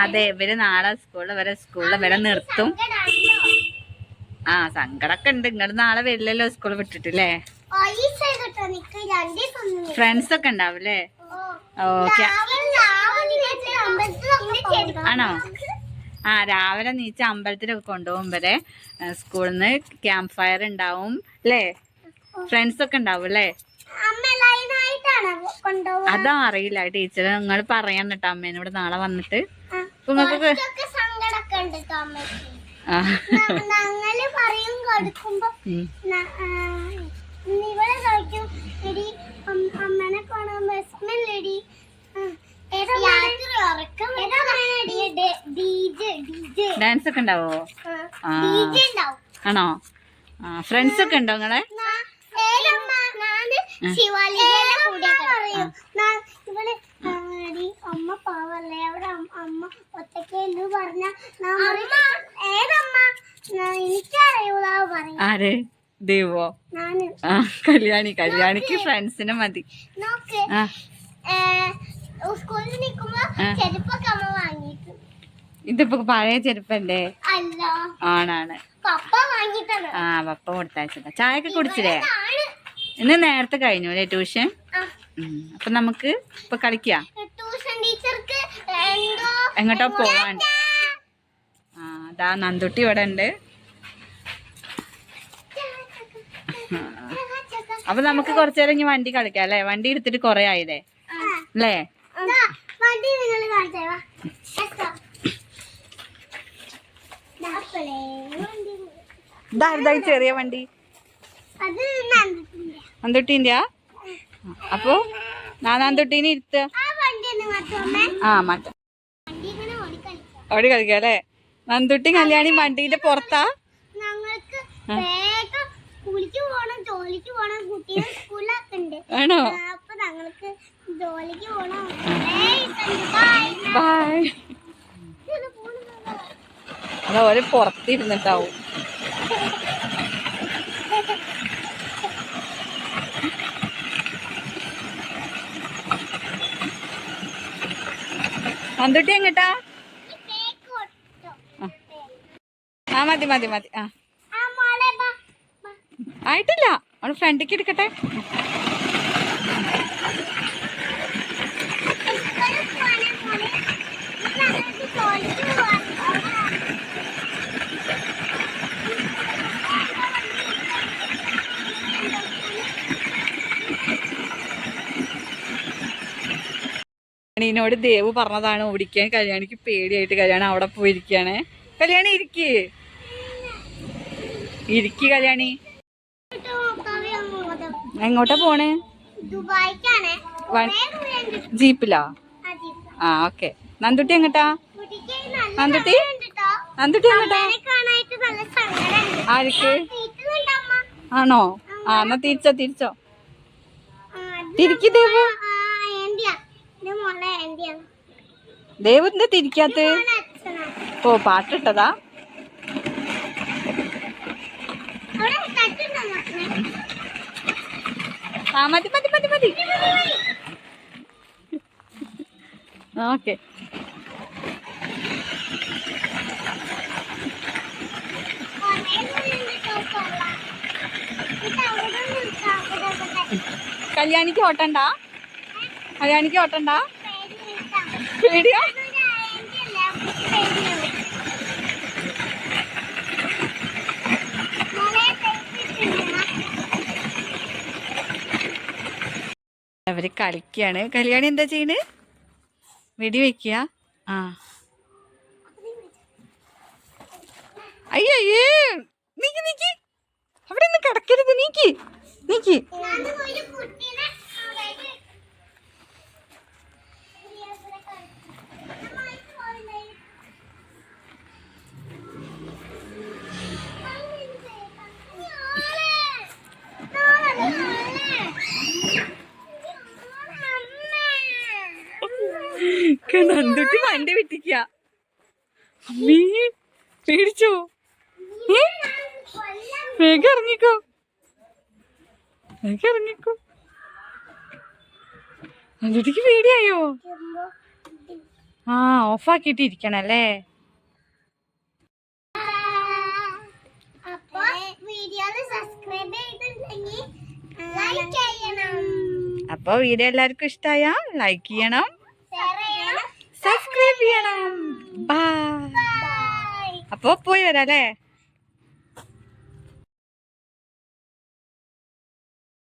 അതെ ഇവർ നാളെ സ്കൂളിൽ വരെ സ്കൂളിൽ വരെ നിർത്തും. ആ സങ്കടമൊക്കെ ഉണ്ട്. ഇങ്ങോട്ട് നാളെ വരില്ലല്ലോ സ്കൂൾ വിട്ടിട്ടില്ലേ? ഫ്രണ്ട്സ് ഒക്കെ ഉണ്ടാവില്ലേ? ഓക്കെ. ആണോ? ആ രാവിലെ നീച്ച അമ്പലത്തിലൊക്കെ കൊണ്ടുപോകും വരെ സ്കൂളിൽ നിന്ന് ക്യാമ്പ് ഫയർ ഉണ്ടാവും. അല്ലേ ഫ്രണ്ട്സ് ഒക്കെ ഉണ്ടാവും അല്ലേ അതാ അറിയില്ല ടീച്ചർ നിങ്ങൾ പറയാൻ കേട്ടോ അമ്മേനോട് നാളെ വന്നിട്ട്. നിങ്ങൾക്ക് ഞങ്ങൾ പറയും കൊടുക്കുമ്പോ ചോദിക്കും എടി അമ്മനെ കാണാൻ ഡാൻസ് ഒക്കെ ഉണ്ടാവോ. ആണോ? ഫ്രണ്ട്സ് ഒക്കെ ഉണ്ടോ നിങ്ങളെ ശിവാലികയുടെ കൂടെ പറയും നാ- ഇവൾ ആ, എടി, അമ്മ പാവല്ലേ? അവിടെ അമ്മ- അമ്മ ഒറ്റയ്ക്കല്ലു പറഞ്ഞ ഏതമ്മ? ഞാൻ- എനിക്കറിയൂല പറയും. ആര്? ദേവോ? ഞാൻ. ആ കല്യാണി കല്യാണിക്ക് ഫ്രണ്ട്സിനെ മതി. ഇതിപ്പോ പഴയ ചെരുപ്പല്ലേ? ആണാണ്. ആ പപ്പ കൊടുത്തയച്ചതാ. ചായ ഒക്കെ കുടിച്ചില്ലേ. ഇന്ന് നേരത്തെ കഴിഞ്ഞു അല്ലേ ട്യൂഷൻ? അപ്പൊ നമുക്ക് ഇപ്പൊ കളിക്കാം. എങ്ങോട്ടോ പോവാൻ? ആ ദാ നന്ദുട്ടി ഇവിടെ ഉണ്ട്. അപ്പൊ നമുക്ക് കുറച്ചു നേരം ഇനി വണ്ടി കളിക്കാം അല്ലേ? വണ്ടി എടുത്തിട്ട് കൊറേ ആയില്ലേ? അല്ലേ. ഇതാ ചെറിയ വണ്ടി. അത് നന്ദിത്തിന്റെ. നന്ദുട്ടീന്റെ അപ്പൊ ഞാൻ നന്ദുട്ടീനെ ഇരുത്ത. ആ ഓടി മാറ്റാം അവിടെ കളിക്കാം. അല്ലേ? നന്ദുട്ടി കല്യാണി വണ്ടീന്റെ പുറത്താ? ആണോ? ബായ് അതാ ഒരു പുറത്തിരുന്നിട്ടാവും. നന്ദുട്ടി എങ്ങട്ടാ? ആ. മതി മതി മതി. ആ. ആയിട്ടില്ല. അവൾ ഫ്രണ്ടിക്ക് എടുക്കട്ടെ. കല്യാണിനോട് ദേവ് പറഞ്ഞതാണ് ഓടിക്കാൻ കല്യാണിക്ക് പേടിയായിട്ട് കല്യാണം അവിടെ പോയിരിക്കുകയാണേ. കല്യാണി ഇരിക്ക്. ഇരിക്ക് കല്യാണി. എങ്ങോട്ടാ പോണ്? ജീപ്പിലോ? ആ ഓക്കെ. നന്ദുട്ടി എങ്ങട്ടാ? നന്ദുട്ടി. നന്ദുട്ടി എങ്ങട്ടാ. ആർക്ക് ആണോ? ആ എന്നാ തിരിച്ചോ തിരിച്ചോ. തിരിക്ക് ദേവു. ആ, ആന്റിയാ. ഇത് മോളെ ആന്റിയാ. ദേവ് എന്താ തിരിക്കാത്ത. ഓ പാട്ടിട്ടതാ? ആ മതി മതി മതി മതി ഓക്കെ. കല്യാണിക്ക് ഓട്ടണ്ട കല്യാണിക്ക് ഓട്ടണ്ട. പേടിയോ? അവർ കളിക്കാണ്. കല്യാണി എന്താ ചെയ്യണ്? വെടി വെക്കുക ആ. അയ്യേ നീക്കി നീക്കി. അവിടെ നിന്ന് കിടക്കരുത്. നീക്കി നീക്കി. നന്ദുട്ടി വണ്ടി വിട്ടിക്ക അമ്മീ പേടിച്ചോ? വേഗം ഇറങ്ങിക്കോ. വേഗം ഇറങ്ങിക്കോ. അഞ്ചുട്ടിക്ക് പേടിയായോ? ആ ഓഫാക്കിയിട്ട് ഇരിക്കണല്ലേ? അപ്പോൾ വീഡിയോ എല്ലാവർക്കും ഇഷ്ടമായ ലൈക്ക് ചെയ്യണം. സബ്സ്ക്രൈബ് ചെയ്യണം ബൈ അപ്പോൾ പോയി വരാം അല്ലേ?